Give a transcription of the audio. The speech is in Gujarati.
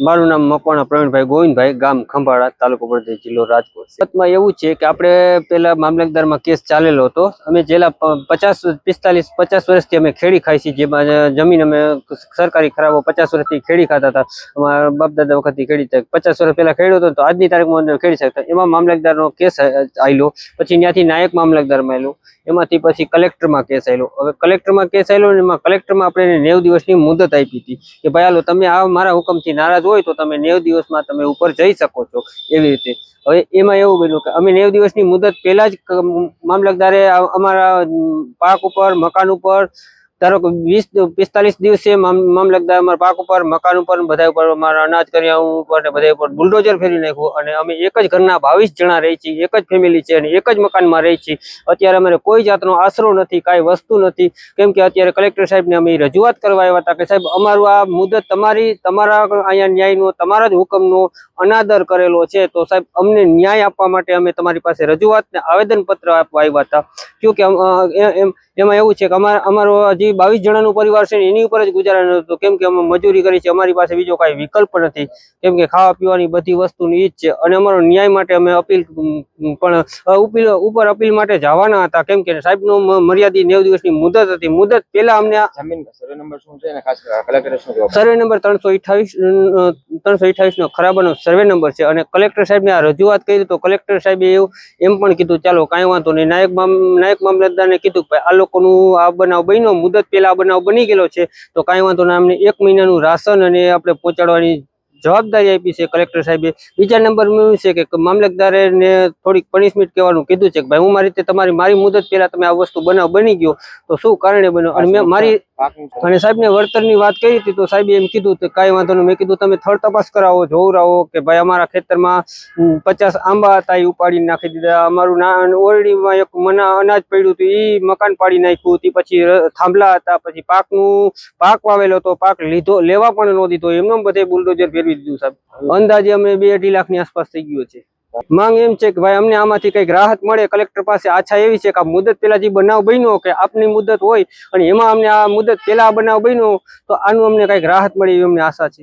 મારું નામ મકવાણા પ્રવીણભાઈ ગોવિંદભાઈ, ગામ ખંભાળા, તાલુકો બરડી જિલ્લો રાજકોટ. સુરતમાં એવું છે કે આપણે પેલા મામલતદારમાં કેસ ચાલેલો હતો. અમે પ- પચાસ, પિસ્તાલીસ, પચાસ વર્ષથી અમે ખેડી ખાઈ છીએ. જેમાં જમીન અમે સરકારી ખરાબો પચાસ વર્ષથી ખેડી ખાતા હતા. અમારા બાપદાદા વખતથી ખેડી થાય પચાસ વર્ષ પહેલા ખેડ્યો હતો તો આજની તારીખમાં ખેડી શકતા. એમાં મામલતદારનો કેસ આવેલો પછી ત્યાંથી નાયક મામલતદારમાં આવેલો એમાંથી પછી કલેક્ટરમાં કેસ આવેલો હવે કલેક્ટરમાં કેસ આવેલો ને એમાં કલેક્ટરમાં આપણે નેવ દિવસની મુદત આપી હતી. કે ભાઈ, હાલો, તમે આ મારા હુકમથી નારાજ હોય તો તમે નેવ દિવસમાં તમે ઉપર જઈ શકો છો એવી રીતે. હવે એમાં એવું બન્યું કે અમે નેવ દિવસની મુદત પહેલા જ મામલતદારે અમારા અમ, પાક ઉપર મકાન ઉપર ધારો કે વીસ પિસ્તાલીસ દિવસે મામ- મામલતદાર અમારા પાક ઉપર, મકાન ઉપર બધા ઉપર અમારા અનાજ કર્યા ઉપર ને બધા ઉપર બુલડોઝર ફેરી નાખ્યું. અને અમે એક જ ઘરના બાવીસ જણા રહી છીએ, એક જ ફેમિલી છે અને એક જ મકાનમાં રહી છીએ. અત્યારે અમારે કોઈ જાતનો આશરો નથી, કાંઈ વસ્તુ નથી. કેમ કે અત્યારે કલેક્ટર સાહેબને અમે રજૂઆત કરવા આવ્યા હતા કે સાહેબ, અમારું આ મુદત તમારી તમારા અહીંયા ન્યાયનો, તમારા જ હુકમનો અનાદર કરેલો છે. તો સાહેબ, અમને ન્યાય આપવા માટે અમે તમારી પાસે રજૂઆત ને આવેદનપત્ર આપવા આવ્યા હતા. કે એમ એમાં એવું છે કે અમારા અમારો હજી બાવીસ જણાનું પરિવાર છે એની ઉપર જ ગુજારા હતું. કેમ કે અમે મજૂરી કરી છે અમારી પાસે બીજો કાંઈ વિકલ્પ નથી. કેમ કે ખાવા પીવાની બધી વસ્તુની ઈજ છે અને અમારો ન્યાય માટે અમે અપીલ પણ અપીલ ઉપર અપીલ માટે જવાના હતા. કેમ કે સાહેબનો મર્યાદિત નેવ દિવસની મુદત હતી. મુદત પહેલા અમને સર્વે નંબર શું છે? સર્વે નંબર ત્રણસો અઠાવીસ ત્રણસો અઠાવીસ નો ખરાબાનો સર્વે નંબર છે. અને કલેક્ટર સાહેબને આ રજૂઆત કરી તો કલેક્ટર સાહેબે એવું એમ પણ કીધું, ચાલો, કાંઈ વાંધો નહીં. નાયક નાયક મામલતદારને કીધું કે આ લોકોનું આ બનાવ બન્યો, મુદત પહેલા આ બનાવ બની ગયેલો છે, તો કાંઈ વાંધો અમને એક મહિનાનું રાશન અને આપણે પહોંચાડવાની જવાબદારી આપી છે કલેક્ટર સાહેબે. બીજા નંબર મેળવ્યું છે કે મામલતદારે ને થોડીક પનિશમેન્ટ કહેવાનું કીધું છે કે ભાઈ હું મારી રીતે તમારી મારી મુદત પહેલા તમે આ વસ્તુ બનાવ, બની ગયો. તો શું કારણે બન્યો? અને મેં મારી અને સાહેબ અને સાહેબને વળતરની વાત કરી હતી તો સાહેબે એમ કીધું કે કાંઈ વાંધો નહીં. મેં કીધું, તમે થર તપાસ કરાવો જોવરાવો કે ભાઈ અમારા ખેતરમાં પચાસ આંબા હતા એ ઉપાડીને નાખી દીધા. અમારું ના ઓરડીમાં એક મના અનાજ પડ્યું હતું એ મકાન પાડી નાખ્યું તે પછી થાંભલા હતા, પછી પાકનું, પાક વાવેલો હતો, પાક લીધો, લેવા પણ ન દીધો. એમનો બધે બુલડોઝર ફેરવી દીધું સાહેબ. અંદાજે અમે બે અઢી લાખની આસપાસ થઈ ગયો છે. માંગ એમ છે કે ભાઈ અમને આમાંથી કંઈક રાહત મળે, કલેક્ટર પાસે આછા એવી છે કે આ મુદત પેલા જે બનાવ બન્યો કે આપની મુદત હોય અને એમાં અમને આ મુદત પેલા બનાવ બન્યો, તો આનું અમને કંઈક રાહત મળે એવી અમને આશા છે.